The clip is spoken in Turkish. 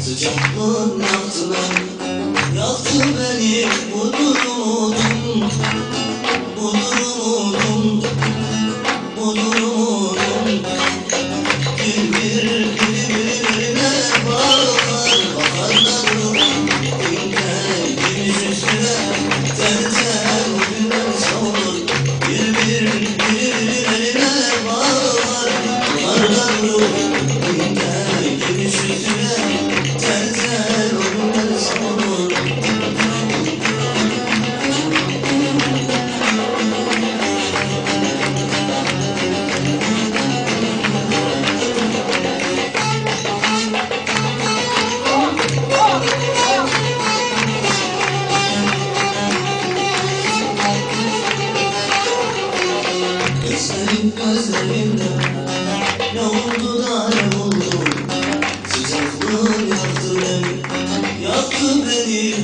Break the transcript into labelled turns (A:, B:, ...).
A: Sıcaklığın yaktı beni Yaktı beni bu durumum Bu durumum Bu gözlerimde Ne oldu da ne oldu Sıcaklığın yaktı beni. Yaktı beni